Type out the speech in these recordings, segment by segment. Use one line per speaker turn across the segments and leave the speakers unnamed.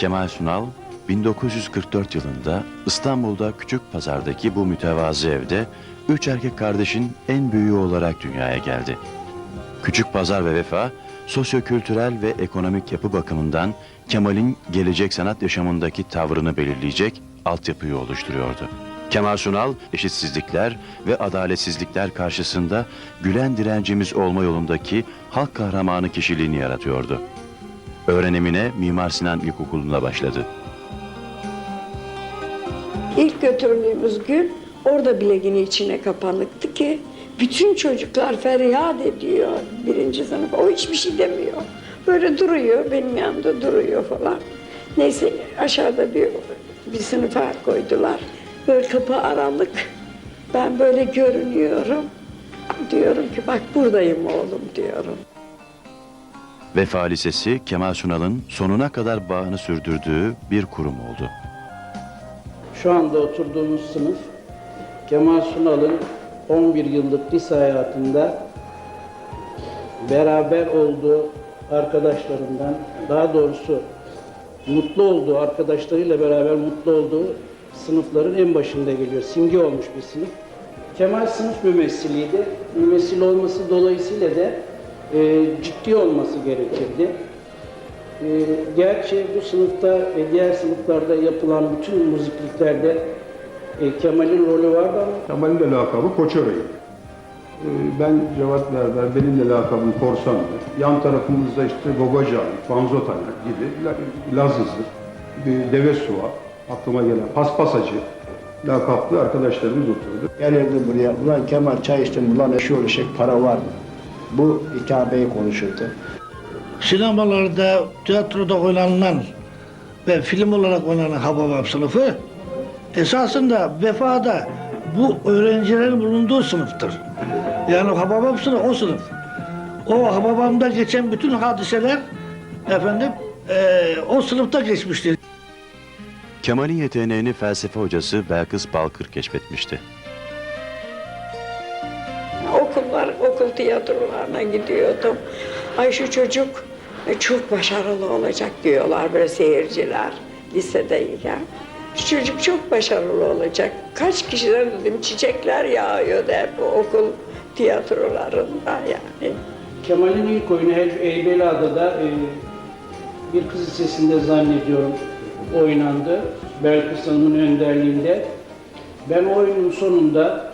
Kemal Sunal 1944 yılında İstanbul'da Küçük Pazar'daki bu mütevazı evde üç erkek kardeşin en büyüğü olarak dünyaya geldi. Küçük Pazar ve Vefa, sosyokültürel ve ekonomik yapı bakımından Kemal'in gelecek sanat yaşamındaki tavrını belirleyecek altyapıyı oluşturuyordu. Kemal Sunal, eşitsizlikler ve adaletsizlikler karşısında gülen direncimiz olma yolundaki halk kahramanı kişiliğini yaratıyordu. Öğrenimine Mimar Sinan İlkokulu'nda başladı.
İlk götürdüğümüz gün orada bile yine içine kapanıktı ki bütün çocuklar feryat ediyor birinci sınıf. O hiçbir şey demiyor. Böyle duruyor, benim yanımda duruyor falan. Neyse aşağıda bir, bir sınıfa koydular. Böyle kapı aralık. Ben böyle görünüyorum. Diyorum ki bak buradayım oğlum diyorum.
Vefa Lisesi, Kemal Sunal'ın sonuna kadar bağını sürdürdüğü bir kurum oldu.
Şu anda oturduğumuz sınıf Kemal Sunal'ın 11 yıllık lise hayatında beraber olduğu arkadaşlarından, daha doğrusu mutlu olduğu arkadaşlarıyla beraber mutlu olduğu sınıfların en başında geliyor. Simge olmuş bir sınıf. Kemal sınıf mümessiliydi. Mümessil olması dolayısıyla da e, ciddi olması gerekirdi. Ee, gerçi bu sınıfta ve diğer sınıflarda yapılan bütün müzikliklerde e, Kemal'in rolü vardı ama
Kemal'in de lakabı Koçarayı. Ee, Ben Cevat Berber, benim de lakabım Korsan'dı. Yan tarafımızda işte Babacan, Banzo Taner gibi La- Lazızlı, bir Deve Suva, aklıma gelen Paspasacı lakaplı arkadaşlarımız oturdu.
Gelirdi buraya, ulan Kemal çay içtin, ulan eşi eşek para var mı? Bu hikayeyi konuşurdu.
sinemalarda, tiyatroda oynanılan ve film olarak oynanan Hababam sınıfı esasında vefada bu öğrencilerin bulunduğu sınıftır. Yani Hababam sınıfı o sınıf. O Hababam'da geçen bütün hadiseler efendim eee, o sınıfta geçmiştir.
Kemal'in yeteneğini felsefe hocası Belkıs Balkır keşfetmişti.
Tiyatrolarına gidiyordum. Ay şu çocuk e, çok başarılı olacak diyorlar böyle seyirciler lisedeyken. Şu çocuk çok başarılı olacak. Kaç kişiden dedim çiçekler yağıyordu hep okul tiyatrolarında yani.
Kemal'in ilk oyunu Ey- Eybeliada'da e, bir kız lisesinde zannediyorum oynandı. Belkıs Hanım'ın önderliğinde. Ben oyunun sonunda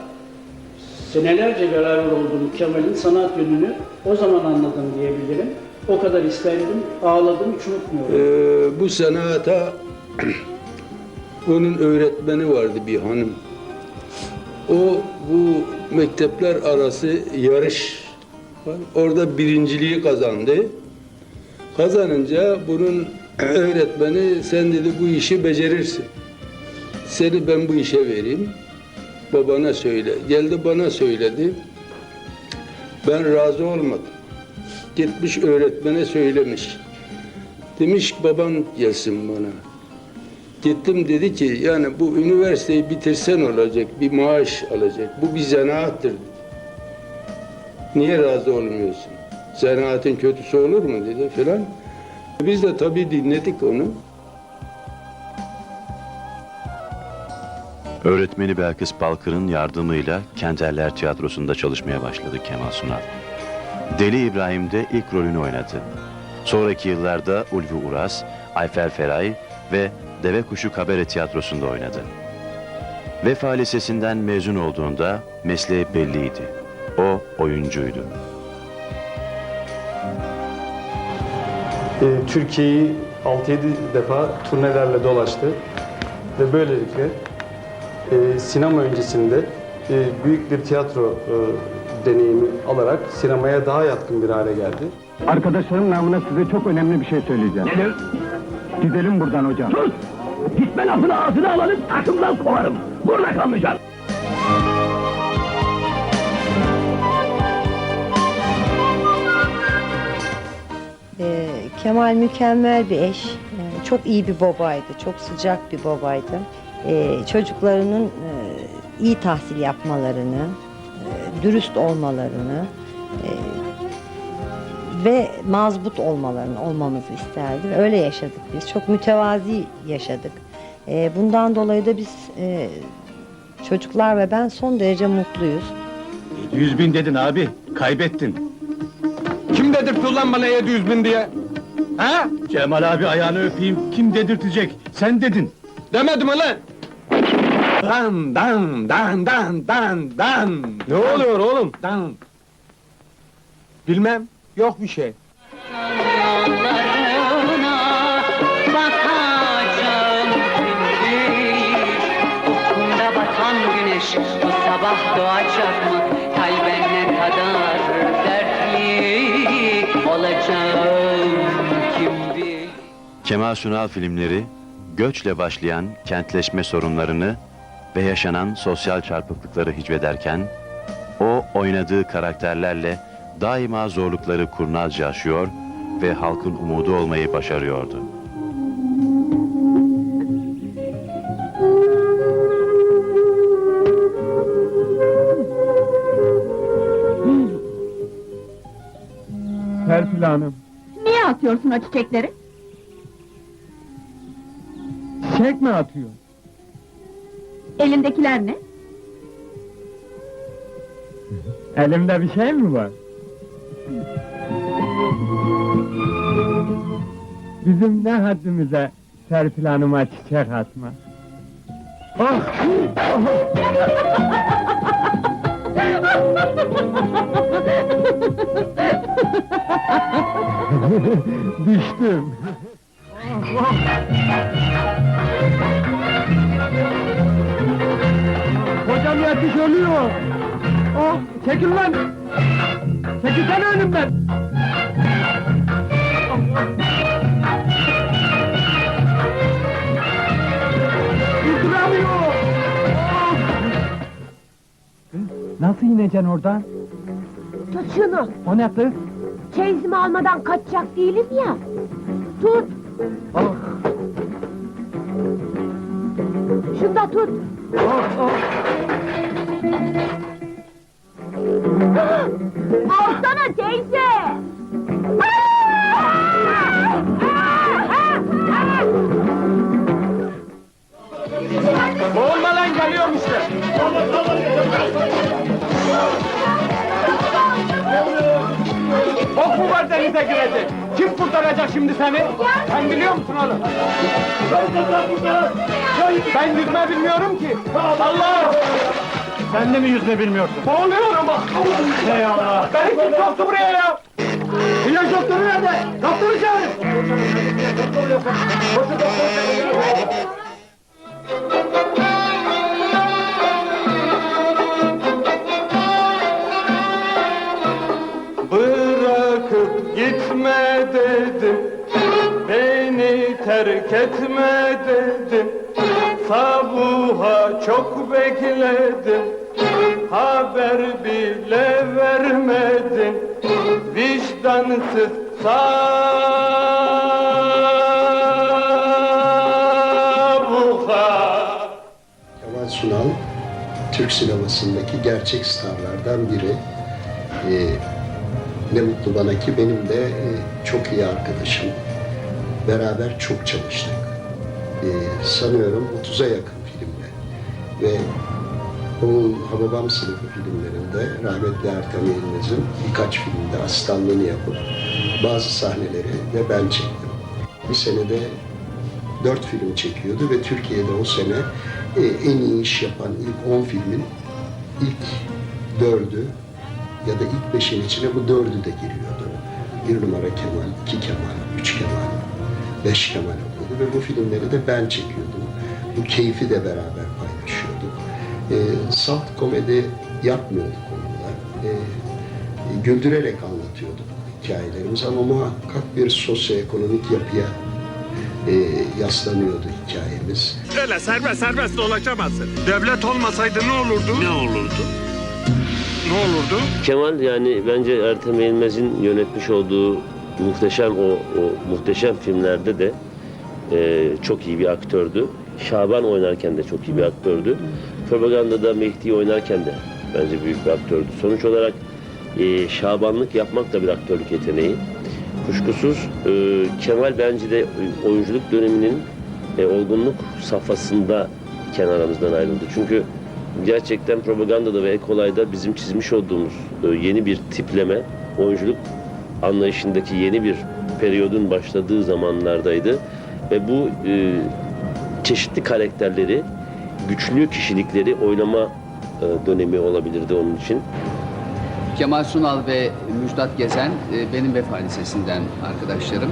senelerce beraber olduğum Kemal'in sanat yönünü o zaman anladım diyebilirim. O kadar istendim, ağladım, hiç unutmuyorum.
Ee, bu sanata onun öğretmeni vardı bir hanım. O bu mektepler arası yarış. Orada birinciliği kazandı. Kazanınca bunun öğretmeni sen dedi bu işi becerirsin. Seni ben bu işe vereyim. Babana söyle. Geldi bana söyledi. Ben razı olmadım. Gitmiş öğretmene söylemiş. Demiş ki, baban gelsin bana. Gittim dedi ki yani bu üniversiteyi bitirsen olacak, bir maaş alacak. Bu bir zanaattır. Niye razı olmuyorsun? Zanaatin kötüsü olur mu dedi filan. Biz de tabii dinledik onu.
Öğretmeni Belkıs Balkır'ın yardımıyla Kenterler Tiyatrosu'nda çalışmaya başladı Kemal Sunal. Deli İbrahim'de ilk rolünü oynadı. Sonraki yıllarda Ulvi Uras, Ayfer Feray ve Deve Kuşu Kabare Tiyatrosu'nda oynadı. Vefa Lisesi'nden mezun olduğunda mesleği belliydi. O oyuncuydu.
E, Türkiye'yi 6-7 defa turnelerle dolaştı ve böylelikle e, sinema öncesinde e, büyük bir tiyatro e, deneyimi alarak sinemaya daha yatkın bir hale geldi.
Arkadaşlarım namına size çok önemli bir şey söyleyeceğim. Nedir? Gidelim buradan hocam. Sus! Gitme lafını ağzına alalım, takımdan kovarım. Burada kalmayacağım.
Ee, Kemal mükemmel bir eş, Ee, çok iyi bir babaydı, çok sıcak bir babaydı. Ee, çocuklarının e, iyi tahsil yapmalarını, e, dürüst olmalarını e, ve mazbut olmalarını olmamızı isterdi. Ve Öyle yaşadık biz. Çok mütevazi yaşadık. Bundan dolayı da biz çocuklar ve ben son derece mutluyuz.
Yüz bin dedin abi, kaybettin. Kim dedirtti ulan bana yedi yüz bin diye? Ha? Cemal abi ayağını öpeyim, kim dedirtecek? Sen dedin. Demedim ulan! Dan dan dan dan dan dan. Ne oluyor oğlum? Dan. Bilmem, yok bir şey.
Güneş bu sabah doğacak mı? Kalben ne kadar dertli olacağım kimdir?
Kemal Sunal filmleri göçle başlayan kentleşme sorunlarını ve yaşanan sosyal çarpıklıkları hicvederken o oynadığı karakterlerle daima zorlukları kurnazca aşıyor ve halkın umudu olmayı başarıyordu.
Serpil Hanım.
Niye atıyorsun o çiçekleri?
Çiçek mi atıyor?
Elindekiler ne?
Elimde bir şey mi var? Bizim ne haddimize Serpil Hanım'a çiçek atma. Ah! Düştüm. Hocam yetiş ölüyor. Oh, çekil lan! Çekilsene önümden! Durduramıyor! Oh! Nasıl ineceksin oradan?
Tut şunu.
O ne kız?
Çeyizimi almadan kaçacak değilim ya. Tut.
Oh,
Şunu da tut. Alsana teyze.
Boğulma lan geliyorum işte! Bok mu var denize girecek? Kim kurtaracak şimdi seni? Sen biliyor musun oğlum? Ben yüzme bilmiyorum ki. Allah! Sen de mi yüzme bilmiyorsun? Boğuluyorum bak! Hey Allah! Beni kim soktu buraya ya? İlaç doktoru nerede? Doktoru çağırın! Bırakıp gitme dedim Beni terk etme dedim Sabuha çok bekledim Haber bile vermedin Vicdansız sabuha
Kemal Sunal, Türk sinemasındaki gerçek starlardan biri. Ee, ne mutlu bana ki benim de e, çok iyi arkadaşım. Beraber çok çalıştık. Ee, sanıyorum 30'a yakın filmle. Ve onun Hababam sınıfı filmlerinde rahmetli Erkan Eğilmez'in birkaç filmde asistanlığını yapıp bazı sahneleri de ben çektim. Bir senede dört film çekiyordu ve Türkiye'de o sene e, en iyi iş yapan ilk 10 filmin ilk dördü ya da ilk beşin içine bu dördü de giriyordu. Bir numara Kemal, iki Kemal, üç Kemal, beş Kemal oluyordu ve bu filmleri de ben çekiyordum. Bu keyfi de beraber paylaşıyorduk. E, salt komedi yapmıyorduk onunla. E, güldürerek anlatıyorduk hikayelerimizi ama muhakkak bir sosyoekonomik yapıya e, yaslanıyordu hikayemiz.
Öyle serbest serbest dolaşamazsın. Devlet olmasaydı ne olurdu? Ne olurdu? Ne olurdu?
Kemal yani bence Ertem Eğilmez'in yönetmiş olduğu muhteşem o, o muhteşem filmlerde de e, çok iyi bir aktördü. Şaban oynarken de çok iyi bir aktördü. Propagandada Mehdi oynarken de bence büyük bir aktördü. Sonuç olarak e, Şabanlık yapmak da bir aktörlük yeteneği. Kuşkusuz e, Kemal bence de oyunculuk döneminin e, olgunluk safhasında aramızdan ayrıldı. Çünkü gerçekten propagandada ve ekolayda bizim çizmiş olduğumuz e, yeni bir tipleme, oyunculuk anlayışındaki yeni bir periyodun başladığı zamanlardaydı. Ve bu e, çeşitli karakterleri, güçlü kişilikleri oynama e, dönemi olabilirdi onun için.
Kemal Sunal ve Müjdat Gezen e, benim Vefa Lisesi'nden arkadaşlarım.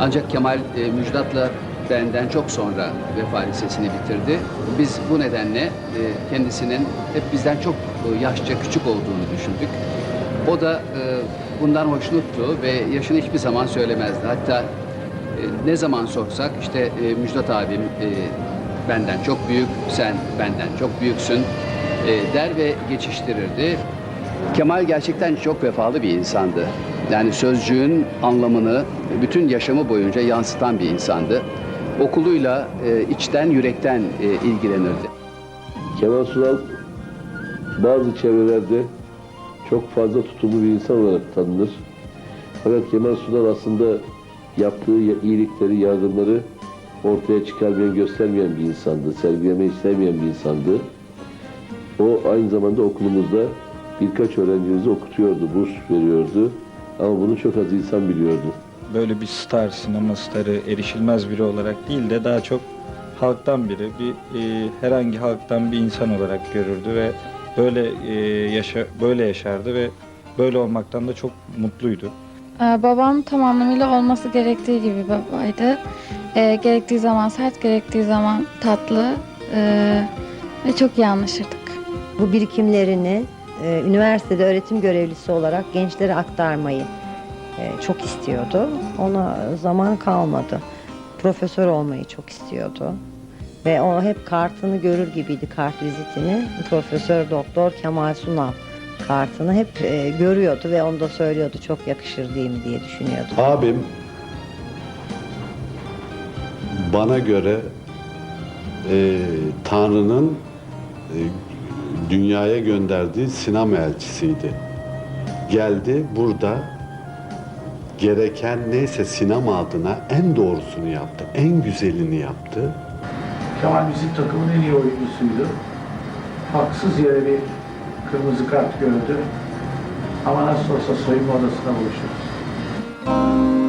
Ancak Kemal e, Müjdat'la benden çok sonra Vefa Lisesi'ni bitirdi. Biz bu nedenle e, kendisinin hep bizden çok e, yaşça küçük olduğunu düşündük. O da e, bundan hoşnuttu ve yaşını hiçbir zaman söylemezdi. Hatta ne zaman sorsak işte e, Müjdat abim e, benden çok büyük, sen benden çok büyüksün e, der ve geçiştirirdi. Kemal gerçekten çok vefalı bir insandı. Yani sözcüğün anlamını bütün yaşamı boyunca yansıtan bir insandı. Okuluyla e, içten yürekten e, ilgilenirdi.
Kemal Sunal bazı çevrelerde çok fazla tutumlu bir insan olarak tanınır. Fakat Kemal Sunal aslında yaptığı iyilikleri, yardımları ortaya çıkarmayan, göstermeyen bir insandı. Sergilemeyi istemeyen bir insandı. O aynı zamanda okulumuzda birkaç öğrencimizi okutuyordu, burs veriyordu. Ama bunu çok az insan biliyordu.
böyle bir star, sinema starı, erişilmez biri olarak değil de daha çok halktan biri, bir e, herhangi halktan bir insan olarak görürdü ve böyle e, yaşa böyle yaşardı ve böyle olmaktan da çok mutluydu.
Ee, Babam tam anlamıyla olması gerektiği gibi babaydı. Ee, gerektiği zaman sert, gerektiği zaman tatlı ee, ve çok iyi anlaşırdık.
Bu birikimlerini e, üniversitede öğretim görevlisi olarak gençlere aktarmayı e, çok istiyordu. Ona zaman kalmadı. Profesör olmayı çok istiyordu. Ve o hep kartını görür gibiydi, kart vizitini. Profesör Doktor Kemal Sunal kartını hep e, görüyordu ve onu da söylüyordu çok yakışır değil mi diye düşünüyordu.
Abim bana göre e, Tanrı'nın e, dünyaya gönderdiği sinema elçisiydi. Geldi burada gereken neyse sinema adına en doğrusunu yaptı, en güzelini yaptı.
Kemal bizim takımın en iyi oyuncusuydu. Haksız yere bir kırmızı kart gördü. Ama nasıl olsa soyunma odasına buluşuruz.